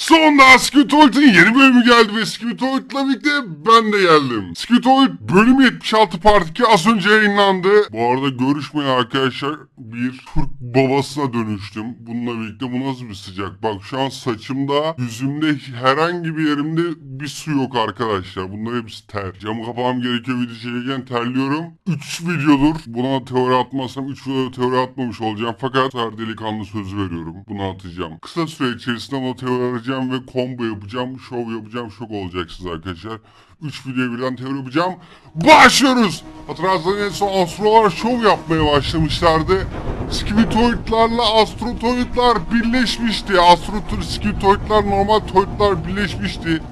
Sonunda Skitoid'in yeni bölümü geldi ve Skitoid'la birlikte ben de geldim. Skitoid bölüm 76 part 2 az önce yayınlandı. Bu arada görüşmeyin arkadaşlar bir Türk babasına dönüştüm. Bununla birlikte bu nasıl bir sıcak? Bak şu an saçımda, yüzümde herhangi bir yerimde bir su yok arkadaşlar. Bunlar hepsi ter. Camı kapamam gerekiyor video çekerken terliyorum. 3 videodur buna teori atmazsam 3 video teori atmamış olacağım. Fakat her delikanlı sözü veriyorum. Bunu atacağım. Kısa süre içerisinde bunu teori arayacağım ve combo yapacağım. Şov yapacağım. Şok olacaksınız arkadaşlar. 3 video birden teori yapacağım. Başlıyoruz. Hatırlarsanız en son astrolar şov yapmaya başlamışlardı. Skibitoidlarla astrotoidlar birleşmişti. Astrotoid, skibitoidlar normal toidlar birleşmişti.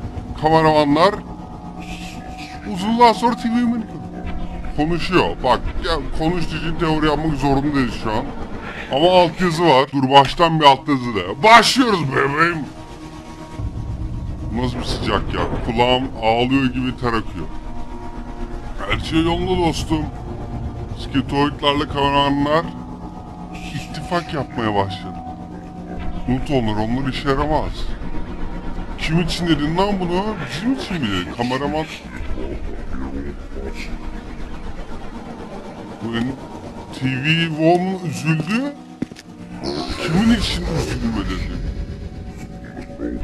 Kameramanlar. Uzunlar sonra TV'min konuşuyor. Bak ya konuştuğu için teori yapmak zorundayız şu an. Ama altyazı var. Dur baştan bir altyazı da. Başlıyoruz bebeğim. Nasıl bir sıcak ya. Kulağım ağlıyor gibi ter akıyor. Her şey yolunda dostum. Skitoidlarla kameramanlar ittifak yapmaya başladı. Unut onları, onlar işe yaramaz. Kim için dedin lan bunu? Bizim için mi? Kameraman... TV Wom üzüldü. Kimin için üzülme dedi.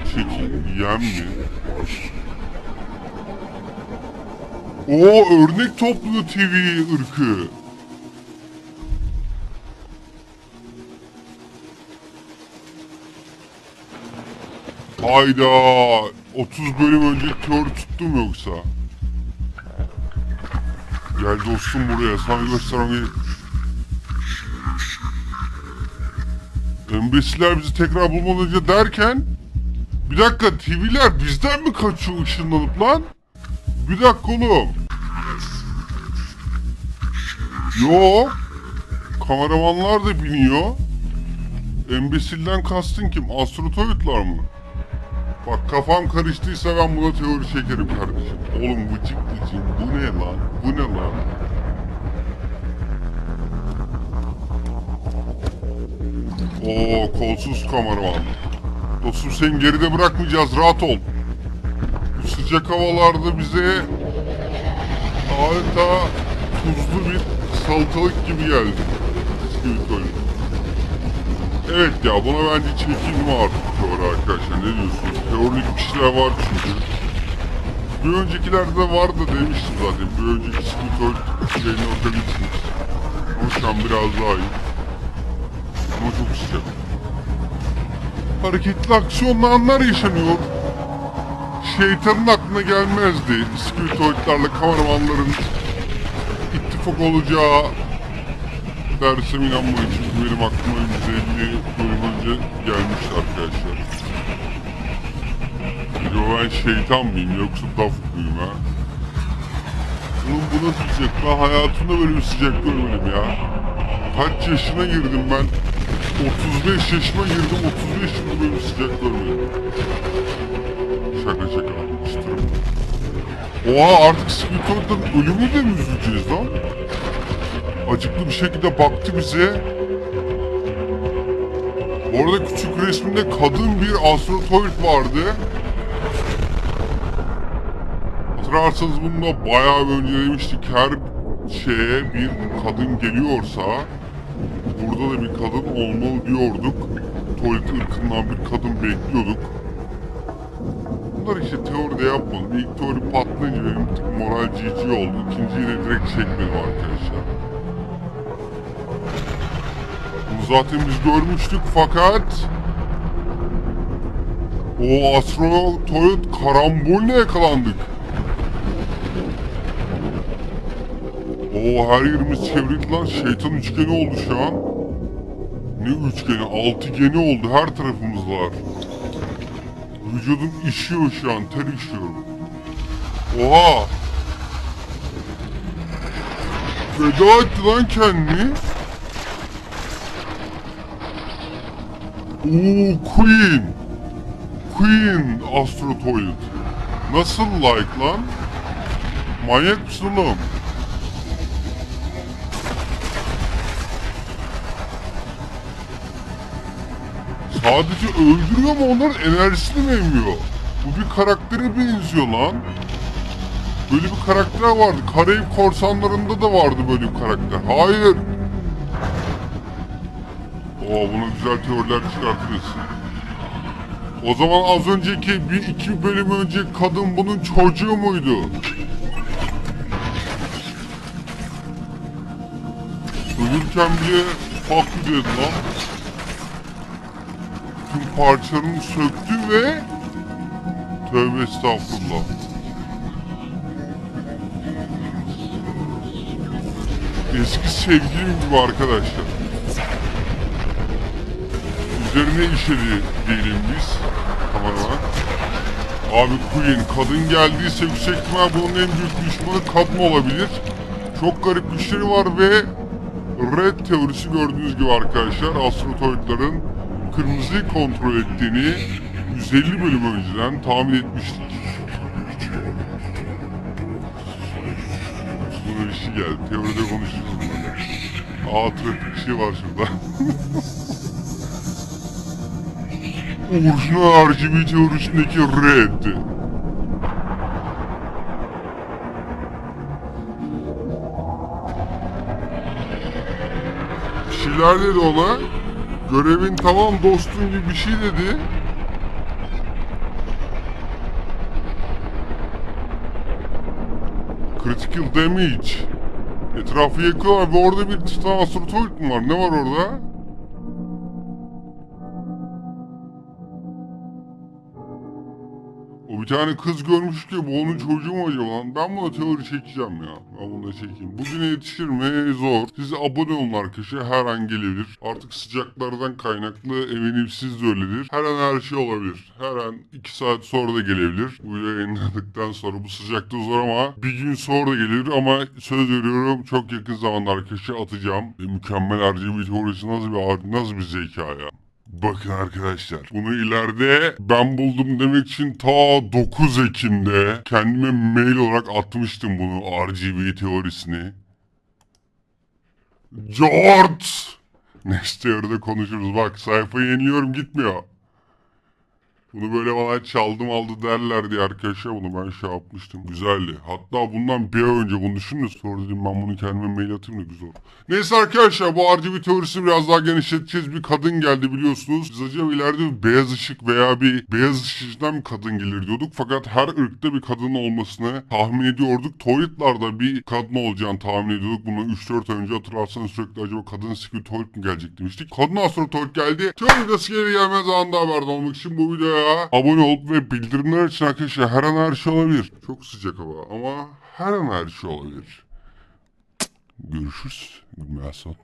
Çekil, yem mi? Oo örnek topluyor TV ırkı. Hayda 30 bölüm önce teori tuttum yoksa. Gel dostum buraya sana göstereyim. Embesiler bizi tekrar bulmadan önce derken bir dakika TV'ler bizden mi kaçıyor ışınlanıp lan? Bir dakika oğlum. Yo. Kameramanlar da biniyor. Embesilden kastın kim? Astrotoidlar mı? Bak kafam karıştıysa ben buna teori çekerim kardeşim. Oğlum vıcık vıcık bu ne lan? Bu ne lan? Oo kolsuz kameraman. Dostum seni geride bırakmayacağız rahat ol. Bu sıcak havalarda bize adeta tuzlu bir salatalık gibi geldi. Skeleton. Evet ya buna bence artık teori arkadaşlar ne diyorsunuz? Teorik bir şeyler var çünkü. Bir öncekilerde vardı demiştim zaten. Bir önceki Skeleton şeyini bakabilirsiniz. Ama şu biraz daha iyi. Ama çok sıcak. Hareketli aksiyonlu anlar yaşanıyor. Şeytanın aklına gelmezdi. Skeletoidlerle kameramanların ittifak olacağı dersem inanmayın çünkü benim aklıma 150 bölüm önce gelmişti arkadaşlar. Acaba ben şeytan mıyım yoksa daf mıyım ha? Oğlum bu nasıl sıcak? Ben hayatımda böyle bir sıcak görmedim ya. Kaç yaşına girdim ben? 35 yaşıma girdim, 35 yılda böyle sıcak görmedim. Şaka şaka, çıtırım. Oha artık Skeletor'dan ölümü de mi üzüleceğiz lan? Acıklı bir şekilde baktı bize. Orada küçük resminde kadın bir astrotoid vardı. Hatırlarsanız bununla bayağı bir önce demiştik her şeye bir kadın geliyorsa burada da bir kadın olmalı diyorduk. Tuvalet ırkından bir kadın bekliyorduk. Bunlar işte teoride yapmadım. İlk teori patlayınca benim tık moral GG oldu. İkinciyi de direkt çekmedim arkadaşlar. Bunu zaten biz görmüştük fakat o Astro Toyot karambolüne yakalandık. O her yerimiz çevrildi lan şeytan üçgeni oldu şu an. Ne üçgeni? Altıgeni oldu her tarafımız var. Vücudum işiyor şu an ter işiyorum. Oha! Feda etti lan kendini. Oo Queen. Queen Astrotoid. Nasıl like lan? Manyak mısın oğlum? Sadece öldürüyor mu onların enerjisini mi emiyor? Bu bir karaktere benziyor lan. Böyle bir karakter vardı. Karayip korsanlarında da vardı böyle bir karakter. Hayır. Oo buna güzel teoriler çıkartırız. O zaman az önceki bir iki bölüm önce kadın bunun çocuğu muydu? Ölürken bile farklı dedi lan. Tüm parçalarını söktü ve Tövbe estağfurullah. Eski sevgilim gibi arkadaşlar. Üzerine işedi diyelim biz. Tamamen. Abi Queen kadın geldiyse yüksek ihtimal bunun en büyük düşmanı kadın olabilir. Çok garip güçleri var ve Red teorisi gördüğünüz gibi arkadaşlar astrotoidların kırmızıyı kontrol ettiğini 150 bölüm önceden tahmin etmiştik. Buna bir şey geldi. Teoride konuşuruz bunları. Aa trafik ışığı var şurada. Orijinal RGB teorisindeki red. Bir şeyler dedi ona. Görevin tamam dostum gibi bir şey dedi. Critical damage. Etrafı yakıyorlar ve orada bir titan astrotoid mi var? Ne var orada? Bir tane kız görmüş ki bu onun çocuğu mu acaba? Ben buna teori çekeceğim ya. Ben bunu da çekeyim. Bugüne yetişir mi? Zor. Size abone olun arkadaşlar. Her an gelebilir. Artık sıcaklardan kaynaklı eminim siz de öyledir. Her an her şey olabilir. Her an 2 saat sonra da gelebilir. Bu yayınladıktan sonra bu sıcakta zor ama bir gün sonra da gelir ama söz veriyorum çok yakın zamanda arkadaşlar atacağım. Ve mükemmel RGB teorisi nasıl bir nasıl bir zeka ya. Bakın arkadaşlar bunu ileride ben buldum demek için ta 9 Ekim'de kendime mail olarak atmıştım bunu RGB teorisini. George! Next teoride konuşuruz bak sayfayı yeniliyorum gitmiyor. Bunu böyle bana çaldım aldı derler diye arkadaşlar bunu ben şey yapmıştım. Güzeldi. Hatta bundan bir ay önce bunu düşündüm. Sonra dedim ben bunu kendime mail atayım da güzel. Neyse arkadaşlar bu RGB teorisini biraz daha genişleteceğiz. Bir kadın geldi biliyorsunuz. Biz acaba ileride bir beyaz ışık veya bir beyaz ışıktan bir kadın gelir diyorduk. Fakat her ırkta bir kadın olmasını tahmin ediyorduk. Toyotlarda bir kadın olacağını tahmin ediyorduk. Bunu 3-4 ay önce hatırlarsanız sürekli acaba kadın sikri Toyot mu gelecek demiştik. Kadın astro Toyot geldi. Teori nasıl gelir gelmez anında haberdar olmak için bu videoya abone olup ve bildirimler için arkadaşlar her an her şey olabilir. Çok sıcak hava ama her an her şey olabilir. Görüşürüz. Gülmeye